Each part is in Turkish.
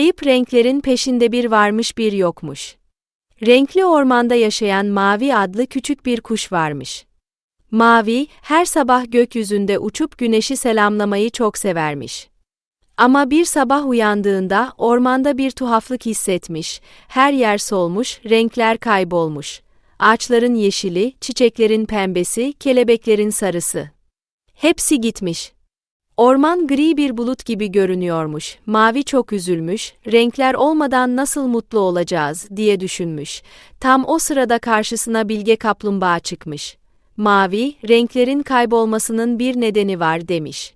Kayıp renklerin peşinde bir varmış bir yokmuş. Renkli ormanda yaşayan Mavi adlı küçük bir kuş varmış. Mavi, her sabah gökyüzünde uçup güneşi selamlamayı çok severmiş. Ama bir sabah uyandığında ormanda bir tuhaflık hissetmiş, her yer solmuş, renkler kaybolmuş. Ağaçların yeşili, çiçeklerin pembesi, kelebeklerin sarısı. Hepsi gitmiş. Orman gri bir bulut gibi görünüyormuş. Mavi çok üzülmüş, renkler olmadan nasıl mutlu olacağız diye düşünmüş. Tam o sırada karşısına bilge kaplumbağa çıkmış. Mavi, renklerin kaybolmasının bir nedeni var demiş.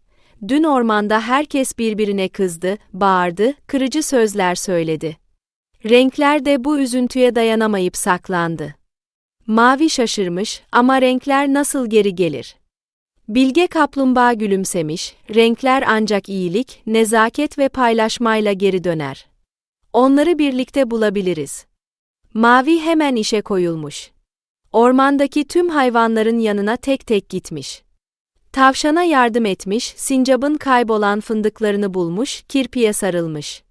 Dün ormanda herkes birbirine kızdı, bağırdı, kırıcı sözler söyledi. Renkler de bu üzüntüye dayanamayıp saklandı. Mavi şaşırmış ama renkler nasıl geri gelir? Bilge kaplumbağa gülümsemiş, renkler ancak iyilik, nezaket ve paylaşmayla geri döner. Onları birlikte bulabiliriz. Mavi hemen işe koyulmuş. Ormandaki tüm hayvanların yanına tek tek gitmiş. Tavşana yardım etmiş, sincabın kaybolan fındıklarını bulmuş, kirpiye sarılmış.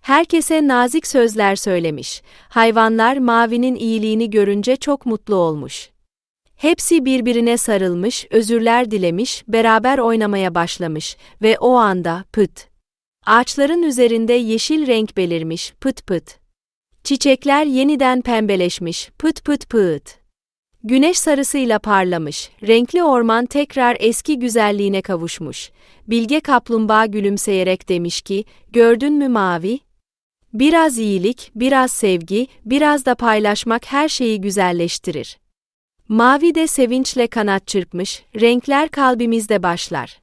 Herkese nazik sözler söylemiş. Hayvanlar Mavi'nin iyiliğini görünce çok mutlu olmuş. Hepsi birbirine sarılmış, özürler dilemiş, beraber oynamaya başlamış ve o anda pıt. Ağaçların üzerinde yeşil renk belirmiş, pıt pıt. Çiçekler yeniden pembeleşmiş, pıt pıt pıt. Güneş sarısıyla parlamış, renkli orman tekrar eski güzelliğine kavuşmuş. Bilge kaplumbağa gülümseyerek demiş ki, gördün mü mavi? Biraz iyilik, biraz sevgi, biraz da paylaşmak her şeyi güzelleştirir. Mavi de sevinçle kanat çırpmış, renkler kalbimizde başlar.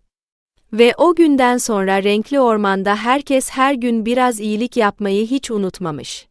Ve o günden sonra renkli ormanda herkes her gün biraz iyilik yapmayı hiç unutmamış.